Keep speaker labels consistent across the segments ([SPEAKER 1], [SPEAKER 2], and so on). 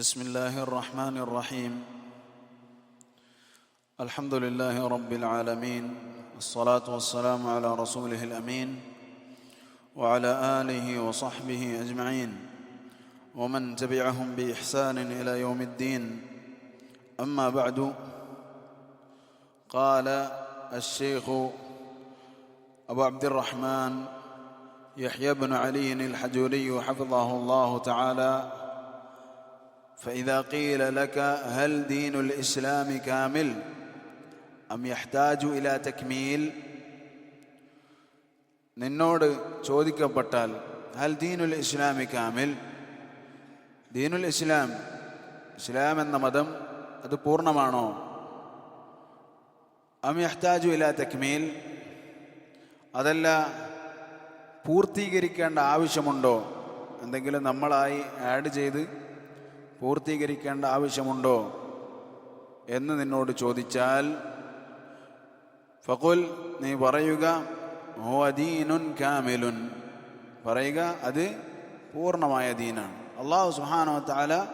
[SPEAKER 1] بسم الله الرحمن الرحيم. الحمد لله رب العالمين الصلاة والسلام على رسوله الأمين وعلى آله وصحبه أجمعين ومن تبعهم بإحسان إلى يوم الدين. أما بعد قال الشيخ أبو عبد الرحمن يحيى بن علي الحجوري حفظه الله تعالى فإذا قيل لك هل دين الإسلام كامل أم يحتاج إلى تكميل നിന്നോട് ചോദിക്കപ്പെട്ടാൽ ഹൽ ദീനുൽ ഇസ്ലാമി കാമിൽ ദീനുൽ ഇസ്ലാം ഇസ്ലാം എന്ന മതം അത് പൂർണ്ണമാണോ അം യഹ്താജു ഇല തക്മീൽ അതല്ല പൂർത്തീകരിക്കേണ്ട ആവശ്യമുണ്ടോ എന്തെങ്കിലും നമ്മളായി ആഡ് ചെയ്ത് പൂർത്തീകരിക്കേണ്ട ആവശ്യമുണ്ടോ എന്ന് നിന്നോട് ചോദിച്ചാൽ ഫകുൽ നീ പറയുക ഓ അദീനുൻ കാമിലുൻ. പറയുക അത് പൂർണമായ ദീനാണ്. അള്ളാഹു സുഹാനോ താല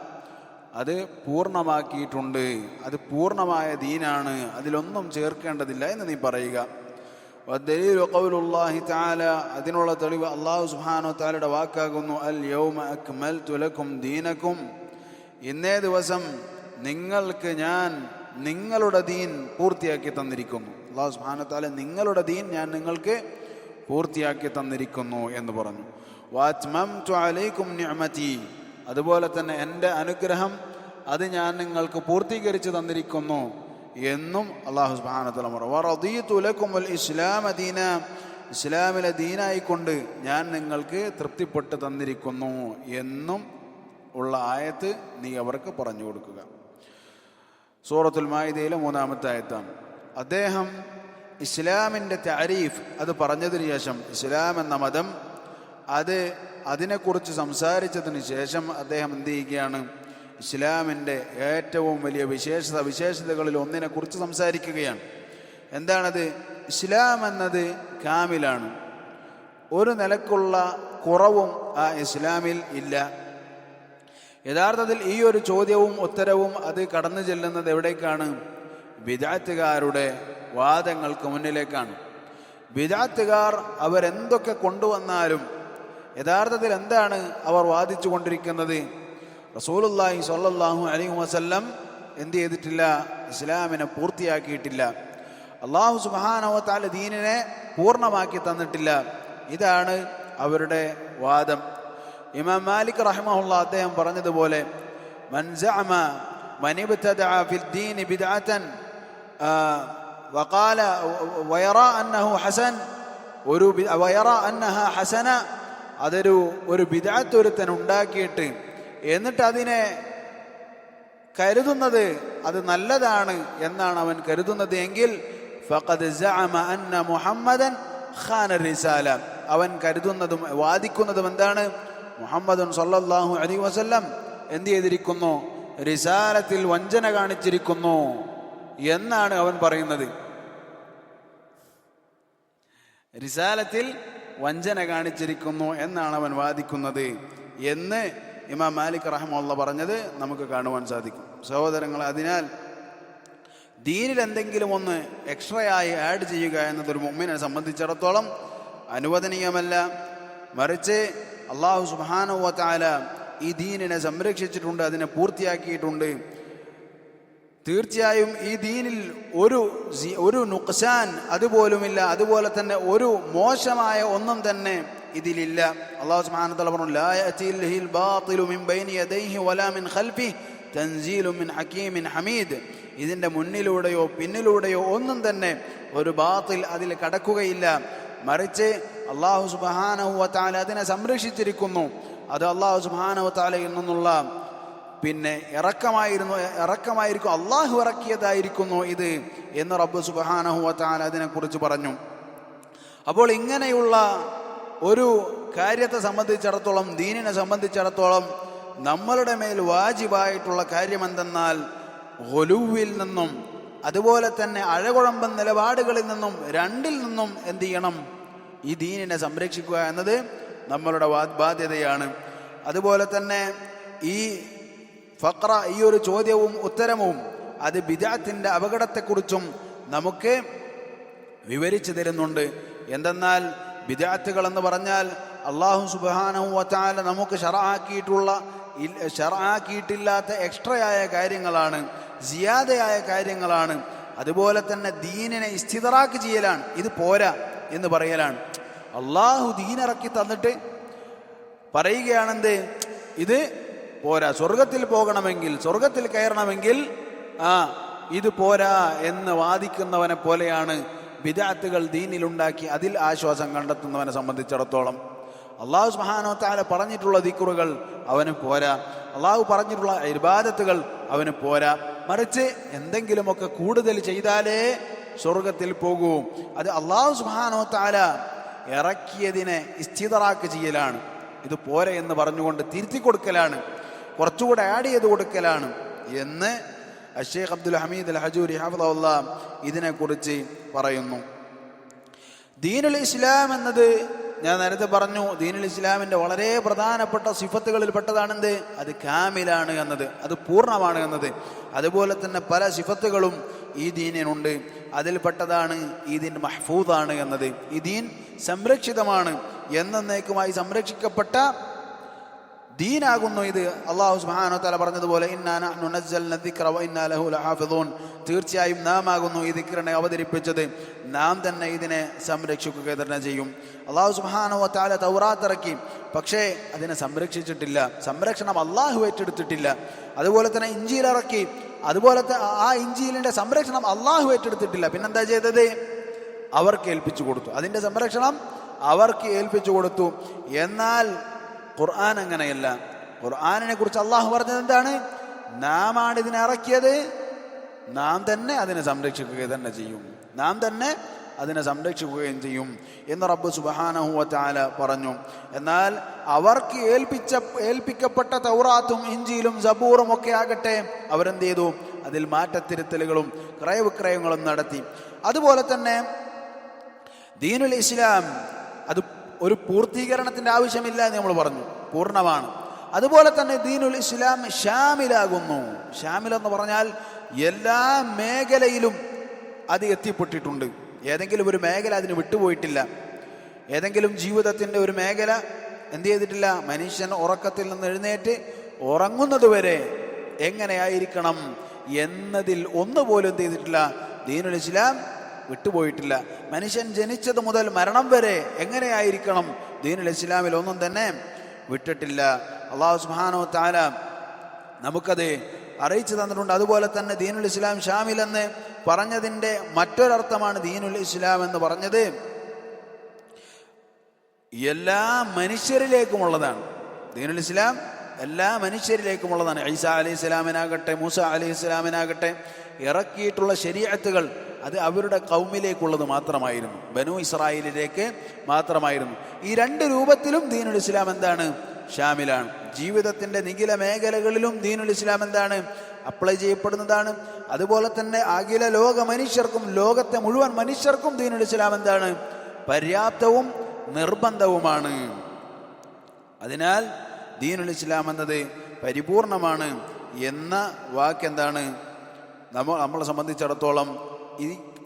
[SPEAKER 1] അത് പൂർണമാക്കിയിട്ടുണ്ട് അത് പൂർണമായ ദീനാണ്. അതിലൊന്നും ചേർക്കേണ്ടതില്ല എന്ന് നീ പറയുക. അതിനുള്ള തെളിവ് അള്ളാഹു സുബ്ഹാനഹു തആലയുടെ വാക്കാകുന്നു അൽ യൗമ അക്മൽതു ലക്കും ദീനക്കും ഇന്നേ ദിവസം നിങ്ങൾക്ക് ഞാൻ നിങ്ങളുടെ ദീൻ പൂർത്തിയാക്കി തന്നിരിക്കുന്നു. അള്ളാഹു സുബ്ഹാനഹു നിങ്ങളുടെ ദീൻ ഞാൻ നിങ്ങൾക്ക് പൂർത്തിയാക്കി തന്നിരിക്കുന്നു എന്ന് പറഞ്ഞു. വാത്മംതു അലൈക്കും നിഅമതി. അതുപോലെ തന്നെ എന്റെ അനുഗ്രഹം അത് ഞാൻ നിങ്ങൾക്ക് പൂർത്തീകരിച്ചു തന്നിരിക്കുന്നു എന്നും അള്ളാഹു സുബാനത്തല പറഞ്ഞു. ഇസ്ലാം ദീന. ഇസ്ലാമിലെ ദീനായിക്കൊണ്ട് ഞാൻ നിങ്ങൾക്ക് തൃപ്തിപ്പെട്ട് തന്നിരിക്കുന്നു എന്നും ഉള്ള ആയത്ത് നീ അവർക്ക് പറഞ്ഞു കൊടുക്കുക. സൂറത്തുൽ മായിദയിലെ മൂന്നാമത്തെ ആയത്താണ്. അദ്ദേഹം ഇസ്ലാമിന്റെ താരീഫ് അത് പറഞ്ഞതിന് ശേഷം ഇസ്ലാം എന്ന മതം അത് അതിനെക്കുറിച്ച് സംസാരിച്ചതിന് ശേഷം അദ്ദേഹം എന്ത് ചെയ്യുകയാണ്? ഇസ്ലാമിന്റെ ഏറ്റവും വലിയ വിശേഷത വിശേഷതകളിൽ ഒന്നിനെക്കുറിച്ച് സംസാരിക്കുകയാണ്. എന്താണത്? ഇസ്ലാം എന്നത് കാമിലാണ്. ഒരു നിലക്കുള്ള കുറവും ആ ഇസ്ലാമിൽ ഇല്ല. യഥാർത്ഥത്തിൽ ഈ ഒരു ചോദ്യവും ഉത്തരവും അത് കടന്നു ചെല്ലുന്നത് എവിടേക്കാണ്? വിദാത്തുകാരുടെ വാദങ്ങൾക്ക് മുന്നിലേക്കാണ്. വിദാത്തുകാർ അവരെന്തൊക്കെ കൊണ്ടുവന്നാലും യഥാർത്ഥത്തിൽ എന്താണ് അവർ വാദിച്ചു കൊണ്ടിരിക്കുന്നത് റസൂലുല്ലാഹി സ്വല്ലല്ലാഹു അലൈഹി വസല്ലം എന്ത് ചെയ്തിട്ടില്ല? ഇസ്ലാമിനെ പൂർത്തിയാക്കിയിട്ടില്ല. അള്ളാഹു സുബാനവത്താല ദീനിനെ പൂർണമാക്കി തന്നിട്ടില്ല. ഇതാണ് അവരുടെ വാദം. ഇമാം മാലിക് റഹിമഹുല്ല അദ്ദേഹം പറഞ്ഞതുപോലെ മൻ സഅമ من ابتدع في الدين بدعة آه وقال ويرى أنه حسن ഒരു വയറ അന്നഹ ഹസന അതൊരു ഒരു ബിദാത്ത് ഒരുത്തൻ ഉണ്ടാക്കിയിട്ട് എന്നിട്ട് അതിനെ കരുതുന്നത് അത് നല്ലതാണ് എന്നാണ് അവൻ കരുതുന്നത് എങ്കിൽ ഫഖദ് സഅമ അന്ന മുഹമ്മദൻ ഖാന റിസാല അവൻ കരുതുന്നതും വാദിക്കുന്നതും എന്താണ് മുഹമ്മദുൻ സല്ലാഹു അലി വസല്ലം എന്ത് ചെയ്തിരിക്കുന്നു? റിസാലത്തിൽ വഞ്ചന കാണിച്ചിരിക്കുന്നു എന്നാണ് അവൻ പറയുന്നത്. റിസാലത്തിൽ വഞ്ചന കാണിച്ചിരിക്കുന്നു എന്നാണ് അവൻ വാദിക്കുന്നത് എന്ന് ഇമാം മാലിക് റഹമുള്ള പറഞ്ഞത് നമുക്ക് കാണുവാൻ സാധിക്കും. സഹോദരങ്ങൾ അതിനാൽ ദീനിൽ എന്തെങ്കിലും ഒന്ന് എക്സ്ട്രാ ആയി ആഡ് ചെയ്യുക എന്നതൊരു മുമ്മിനെ സംബന്ധിച്ചിടത്തോളം അനുവദനീയമല്ല. മറിച്ച് അള്ളാഹു സുബാനുവത്താല ഈ ദീനിനെ സംരക്ഷിച്ചിട്ടുണ്ട് അതിനെ പൂർത്തിയാക്കിയിട്ടുണ്ട്. തീർച്ചയായും ഈ ദീനിൽ ഒരു ഒരു നുക്സാൻ അതുപോലുമില്ല അതുപോലെ തന്നെ ഒരു മോശമായ ഒന്നും തന്നെ ഇതിലില്ല. അള്ളാഹു സുബ്ഹാനഹു ലാ മിൻ ബൈനി യദൈഹി വലാ മിൻ മിൻ ഹകീമിൻ ഹമീദ്. ഇതിന്റെ മുന്നിലൂടെയോ പിന്നിലൂടെയോ ഒന്നും തന്നെ ഒരു ബാത്തിൽ അതിൽ കടക്കുകയില്ല. മറിച്ച് അള്ളാഹു സുബ്ഹാനഹു വതആല അതിനെ സംരക്ഷിച്ചിരിക്കുന്നു. അത് അള്ളാഹു സുബ്ഹാനഹു വതആലയിൽ നിന്നുള്ള പിന്നെ ഇറക്കമായിരുന്നു ഇറക്കമായിരിക്കും അള്ളാഹു ഇറക്കിയതായിരിക്കുന്നു ഇത് എന്ന് റബ്ബ് അതിനെ അതിനെക്കുറിച്ച് പറഞ്ഞു. അപ്പോൾ ഇങ്ങനെയുള്ള ഒരു കാര്യത്തെ സംബന്ധിച്ചിടത്തോളം ദീനിനെ സംബന്ധിച്ചിടത്തോളം നമ്മളുടെ മേൽ വാജിബായിട്ടുള്ള കാര്യം എന്തെന്നാൽ ഒലുവിൽ നിന്നും അതുപോലെ തന്നെ അഴകുഴമ്പൻ നിലപാടുകളിൽ നിന്നും രണ്ടിൽ നിന്നും എന്ത് ചെയ്യണം ഈ ദീനിനെ സംരക്ഷിക്കുക എന്നത് നമ്മളുടെ ബാധ്യതയാണ്. അതുപോലെ തന്നെ ഈ ഫക്ര ഈ ഒരു ചോദ്യവും ഉത്തരവും അത് ബിജാത്തിന്റെ അപകടത്തെക്കുറിച്ചും നമുക്ക് വിവരിച്ചു തരുന്നുണ്ട്. എന്തെന്നാൽ ബിജാത്തുകൾ എന്ന് പറഞ്ഞാൽ അള്ളാഹു സുബാനഹു വച്ചാൽ നമുക്ക് ഷറാക്കിയിട്ടുള്ള ഷറാക്കിയിട്ടില്ലാത്ത ആയ കാര്യങ്ങളാണ് ജിയാദയായ കാര്യങ്ങളാണ്. അതുപോലെ തന്നെ ദീനിനെ ഇസ്ഥിതറാക്ക് ചെയ്യലാണ്. ഇത് പോരാ എന്ന് പറയലാണ്. അള്ളാഹു ദീനിറക്കി തന്നിട്ട് പറയുകയാണെന്ത്? ഇത് പോരാ. സ്വർഗത്തിൽ പോകണമെങ്കിൽ സ്വർഗത്തിൽ കയറണമെങ്കിൽ ആ ഇത് പോരാ എന്ന് വാദിക്കുന്നവനെ പോലെയാണ് വിദാത്തുകൾ ദീനിലുണ്ടാക്കി അതിൽ ആശ്വാസം കണ്ടെത്തുന്നവനെ സംബന്ധിച്ചിടത്തോളം. അള്ളാഹു സുബാനോ താല പറഞ്ഞിട്ടുള്ള ദിക്കുറുകൾ അവന് പോരാ. അള്ളാഹു പറഞ്ഞിട്ടുള്ള ഇബാദത്തുകൾ അവന് പോരാ. മറിച്ച് എന്തെങ്കിലുമൊക്കെ കൂടുതൽ ചെയ്താലേ സ്വർഗത്തിൽ പോകൂ. അത് അള്ളാഹു സുബാനോ താല ഇറക്കിയതിനെ ഇസ്ഥിതറാക്ക് ചെയ്യലാണ്. ഇത് പോരെ എന്ന് പറഞ്ഞുകൊണ്ട് തിരുത്തി കൊടുക്കലാണ് കുറച്ചുകൂടെ ആഡ് ചെയ്ത് കൊടുക്കലാണ്. എന്ന് അഷേഖ് അബ്ദുൽ ഹമീദ് അൽ ഹജൂരി ഹഫദുല്ല ഇതിനെക്കുറിച്ച് പറയുന്നു. ദീനുൽ ഇസ്ലാം എന്നത് ഞാൻ നേരത്തെ പറഞ്ഞു ദീനുൽ ഇസ്ലാമിന്റെ വളരെ പ്രധാനപ്പെട്ട സിഫത്തുകളിൽ പെട്ടതാണെന്ത്? അത് കാമിലാണ് എന്നത് അത് പൂർണമാണ് എന്നത്. അതുപോലെ തന്നെ പല സിഫത്തുകളും ഈ ദീനിനുണ്ട്. അതിൽപ്പെട്ടതാണ് ഈ ദീൻ മഹ്ഫൂദാണ് എന്നത്. ഈ ദീൻ സംരക്ഷിതമാണ്. എന്നേക്കുമായി സംരക്ഷിക്കപ്പെട്ട ദീനാകുന്നു ഇത്. അള്ളാഹു സുബാനോ തല പറഞ്ഞതുപോലെ തീർച്ചയായും നാം ആകുന്നു ഈ ദിക്റിനെ അവതരിപ്പിച്ചത്. നാം തന്നെ ഇതിനെ സംരക്ഷിക്കുക തന്നെ ചെയ്യും. അള്ളാഹു സുബാനോ തആല തൗറാത്തിറക്കി. പക്ഷേ അതിനെ സംരക്ഷിച്ചിട്ടില്ല. സംരക്ഷണം അള്ളാഹു ഏറ്റെടുത്തിട്ടില്ല. അതുപോലെ തന്നെ ഇഞ്ചിയിൽ ഇറക്കി. അതുപോലത്തെ ആ ഇഞ്ചിയിലിന്റെ സംരക്ഷണം അള്ളാഹു ഏറ്റെടുത്തിട്ടില്ല. പിന്നെന്താ ചെയ്തത്? അവർക്ക് ഏൽപ്പിച്ചു കൊടുത്തു. അതിന്റെ സംരക്ഷണം അവർക്ക് ഏൽപ്പിച്ചു കൊടുത്തു. എന്നാൽ ഖുർആൻ അങ്ങനെയല്ല. ഖുർആാനിനെ കുറിച്ച് അള്ളാഹു പറഞ്ഞത് എന്താണ്? നാം ആണ് ഇതിനെ ഇറക്കിയത്. നാം തന്നെ അതിനെ സംരക്ഷിക്കുക തന്നെ ചെയ്യും. നാം തന്നെ അതിനെ സംരക്ഷിക്കുകയും ചെയ്യും എന്ന് റബ്ബ് സുബാനഹുവ താല പറഞ്ഞു. എന്നാൽ അവർക്ക് ഏൽപ്പിച്ച ഏൽപ്പിക്കപ്പെട്ട തൗറാത്തും ഇഞ്ചിയിലും സബൂറും ഒക്കെ ആകട്ടെ അവരെന്ത് ചെയ്തു? അതിൽ മാറ്റത്തിരുത്തലുകളും ക്രയവിക്രയങ്ങളും നടത്തി. അതുപോലെ തന്നെ ദീനുൽ ഇസ്ലാം അത് ഒരു പൂർത്തീകരണത്തിന്റെ ആവശ്യമില്ല എന്ന് നമ്മൾ പറഞ്ഞു. പൂർണമാണ്. അതുപോലെ തന്നെ ദീനുൽ ഇസ്ലാം ഷാമിലാകുന്നു. ഷാമിൽ എന്ന് പറഞ്ഞാൽ എല്ലാ മേഖലയിലും അത് എത്തിപ്പെട്ടിട്ടുണ്ട്. ഏതെങ്കിലും ഒരു മേഖല അതിന് വിട്ടുപോയിട്ടില്ല. ഏതെങ്കിലും ജീവിതത്തിന്റെ ഒരു മേഖല എന്ത് ചെയ്തിട്ടില്ല? മനുഷ്യൻ ഉറക്കത്തിൽ നിന്ന് എഴുന്നേറ്റ് ഉറങ്ങുന്നത് വരെ എങ്ങനെയായിരിക്കണം എന്നതിൽ ഒന്നുപോലും എന്ത് ചെയ്തിട്ടില്ല. ദീനുൽ ഇസ്ലാം വിട്ടുപോയിട്ടില്ല. മനുഷ്യൻ ജനിച്ചത് മുതൽ മരണം വരെ എങ്ങനെയായിരിക്കണം ദീനുൽ ഇസ്ലാമിൽ ഒന്നും തന്നെ വിട്ടിട്ടില്ല. അള്ളാഹു സുബാനോ താല നമുക്കത് അറിയിച്ചു തന്നിട്ടുണ്ട്. അതുപോലെ തന്നെ ദീനുൽ ഇസ്ലാം ഷാമിൽ എന്ന് പറഞ്ഞതിന്റെ മറ്റൊരർത്ഥമാണ് ദീനുൽ ഇസ്ലാം എന്ന് പറഞ്ഞത്. എല്ലാ മനുഷ്യരിലേക്കുമുള്ളതാണ്. ദീനുൽ ഇസ്ലാം എല്ലാ മനുഷ്യരിലേക്കുമുള്ളതാണ്. ഐസ അലി ഇസ്ലാമിനാകട്ടെ മൂസ അലി ഇസ്ലാമിനാകട്ടെ ഇറക്കിയിട്ടുള്ള ശരീഅത്തുകൾ അത് അവരുടെ കൗമിലേക്കുള്ളത് മാത്രമായിരുന്നു. ബനു ഇസ്രായേലിലേക്ക് മാത്രമായിരുന്നു. ഈ രണ്ട് രൂപത്തിലും ദീനുൽ ഇസ്ലാം എന്താണ്? ഷാമിലാണ്. ജീവിതത്തിന്റെ നിഖില മേഖലകളിലും ദീനുൽ ഇസ്ലാം എന്താണ്? അപ്ലൈ ചെയ്യപ്പെടുന്നതാണ്. അതുപോലെ തന്നെ അഖില ലോക മനുഷ്യർക്കും ലോകത്തെ മുഴുവൻ മനുഷ്യർക്കും ദീനുൽ ഇസ്ലാം എന്താണ്? പര്യാപ്തവും നിർബന്ധവുമാണ്. അതിനാൽ ദീനുൽ ഇസ്ലാം എന്നത് പരിപൂർണമാണ് എന്ന വാക്ക് എന്താണ് നമ്മ നമ്മളെ സംബന്ധിച്ചിടത്തോളം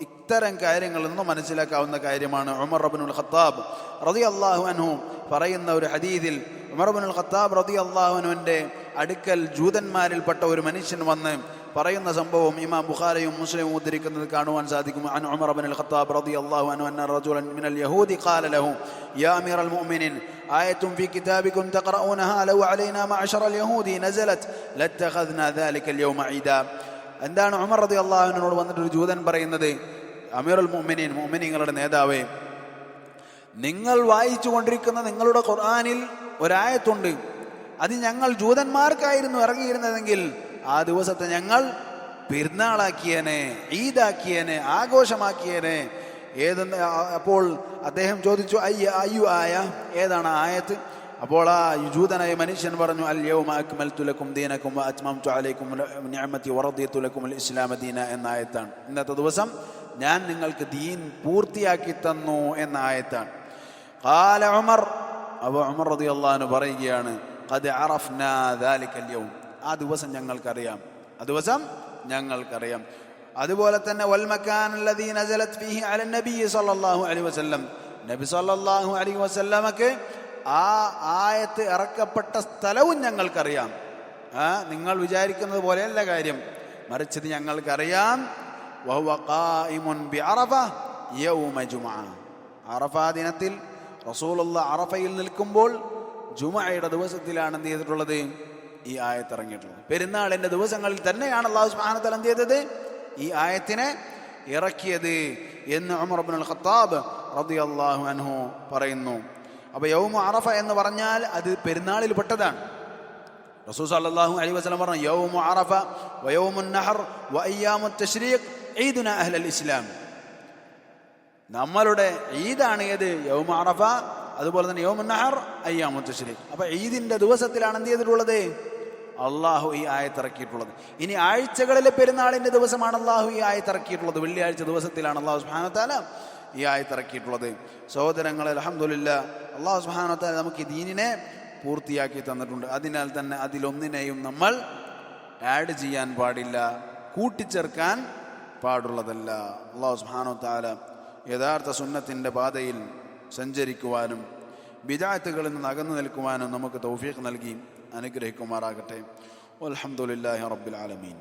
[SPEAKER 1] ഇത്തരം കാര്യങ്ങളിൽ നിന്ന് മനസ്സിലാക്കാവുന്ന കാര്യമാണ് ഉമർ റബിനുൽ ഖത്താബ് റതി അള്ളാഹു അൻഹു പറയുന്ന ഒരു ഹദീദിൽ ഉമർ റബിനുൽ ഖത്താബ് റതി അള്ളാഹുനുവിൻ്റെ അടുക്കൽ ജൂതന്മാരിൽപ്പെട്ട ഒരു മനുഷ്യൻ വന്ന് പറയുന്ന സംഭവം ഇമാം ബുഖാരയും മുസ്ലിമും ഉദ്ധരിക്കുന്നത് കാണുവാൻ സാധിക്കും അൻ ഉമർ ബിൻ ഖത്താബ് റളിയല്ലാഹു അൻഹു അന്ന റജുലൻ മിനൽ യഹൂദി ഖാല ലഹു യാ അമീറൽ മുഅ്മിനീൻ ആയത്തും ഫീ കിതാബിക്കും തഖറഊനഹാ ലൗ അലൈനാ മഅശറൽ യഹൂദി നസലത് ലത്തഖദ്നാ ദാലിക അൽയൗമ ഈദാ എന്താണ് ഉമർ റതി അള്ളാഹുവിനോട് വന്നിട്ട് ഒരു ജൂതൻ പറയുന്നത്? അമീറുൽ മുഅ്മിനീൻ മുഅ്മിനീങ്ങളുടെ നേതാവേ നിങ്ങൾ വായിച്ചു കൊണ്ടിരിക്കുന്ന നിങ്ങളുടെ ഖുർആാനിൽ ഒരായത്തുണ്ട്. അത് ഞങ്ങൾ ജൂതന്മാർക്കായിരുന്നു ഇറങ്ങിയിരുന്നതെങ്കിൽ ആ ദിവസത്തെ ഞങ്ങൾ പെരുന്നാളാക്കിയേനെ ഈദാക്കിയേനെ ആഘോഷമാക്കിയേനെ. ഏതെന്ന് അപ്പോൾ അദ്ദേഹം ചോദിച്ചു അയ്യ അയ്യു ആയ ഏതാണ് ആയത്ത്? അപ്പോൾ ആ യുജൂതനായ മനുഷ്യൻ പറഞ്ഞു അല്യവും അക്മൽത്തുലക്കും ദീനക്കും അത്മംതു അലൈക്കും നിഅമതി വറദിയത്തുലക്കും അൽ ഇസ്ലാമ ദീന എന്ന ആയത്താണ്. ഇന്നത്തെ ദിവസം ഞാൻ നിങ്ങൾക്ക് ദീൻ പൂർത്തിയാക്കി തന്നു എന്ന ആയത്താണ്. ഖാല ഉമർ അബു ഉമർ റളിയല്ലാഹു അൻഹു പറയുകയാണ് ഖദ് അറഫ്നാ ദാലിക അൽയൗം ആ ദിവസം ഞങ്ങൾക്കറിയാം. ആ ദിവസം ഞങ്ങൾക്കറിയാം. അതുപോലെ തന്നെ വൽമക്കാൻ അല്ലദീ നസലത് ഫീഹി അല നബി സല്ലല്ലാഹു അലൈഹി വസല്ലം നബി സല്ലല്ലാഹു അലൈഹി വസല്ലമക്ക് ആ ആയത്ത് ഇറക്കപ്പെട്ട സ്ഥലവും ഞങ്ങൾക്കറിയാം. ആ നിങ്ങൾ വിചാരിക്കുന്നത് പോലെയല്ല കാര്യം. മറിച്ചത് ഞങ്ങൾക്കറിയാം. അറഫ ദിനത്തിൽ റസൂലുള്ള അറഫയിൽ നിൽക്കുമ്പോൾ ജുമയുടെ ദിവസത്തിലാണ് എന്ത് ചെയ്തിട്ടുള്ളത്? ഈ ആയത്ത് ഇറങ്ങിയിട്ടുള്ളത്. പെരുന്നാളിന്റെ ദിവസങ്ങളിൽ തന്നെയാണ് അള്ളാഹു വതആല എന്ത് ചെയ്തത്? ഈ ആയത്തിനെ ഇറക്കിയത് എന്ന് ഉമർ അബ്ബുൽ ഖത്താബ് റബി അള്ളാഹു അൻഹു പറയുന്നു. അപ്പോൾ യൗമു അറഫ എന്ന് പറഞ്ഞാൽ അത് പെരുന്നാളിൽ പെട്ടതാണ്. റസൂൽ സല്ലല്ലാഹു അലൈഹി വസല്ലം പറഞ്ഞു യൗമു അറഫ വയൗമുൻ നഹർ വയ്യാമു തഷ്രീഖ് ഈദുന അഹ്ലൽ ഇസ്ലാം. നമ്മളുടെ ഈദാണ് ഏത്? യൗമ അറഫ അതുപോലെ തന്നെ യോമു നഹർ അയ്യാമു തഷ്രീഖ് അപ്പോൾ ഈദിന്റെ ദിവസത്തിലാണ് എന്ത് ചെയ്തിട്ടുള്ളത്? അള്ളാഹു ഈ ആയത്തിറക്കിയിട്ടുള്ളത് ഇനി ആഴ്ചകളിലെ പെരുന്നാളിന്റെ ദിവസമാണ് അള്ളാഹു ഈ ആയത്തിറക്കിയിട്ടുള്ളത് വെള്ളിയാഴ്ച ദിവസത്തിലാണ് അള്ളാഹു സുബ്ഹാനഹു വതആല ഈ ആയത്തിറക്കിയിട്ടുള്ളത് സഹോദരങ്ങളെ അൽഹംദുലില്ലാ അള്ളാഹു സുഹാനത്ത നമുക്ക് ദീനിനെ പൂർത്തിയാക്കി തന്നിട്ടുണ്ട്. അതിനാൽ തന്നെ അതിലൊന്നിനെയും നമ്മൾ ആഡ് ചെയ്യാൻ പാടില്ല കൂട്ടിച്ചേർക്കാൻ പാടുള്ളതല്ല. അള്ളാഹു സുബ്ഹാനഹു താല യഥാർത്ഥ സുന്നത്തിന്റെ പാതയിൽ സഞ്ചരിക്കുവാനും വിജാത്തുകളിൽ നിന്ന് അകന്നു നിൽക്കുവാനും നമുക്ക് തൗഫീഖ് നൽകി അനുഗ്രഹിക്കുമാറാകട്ടെ. അലഹമുല്ലാ റബ്ബിൽ ആലമീൻ.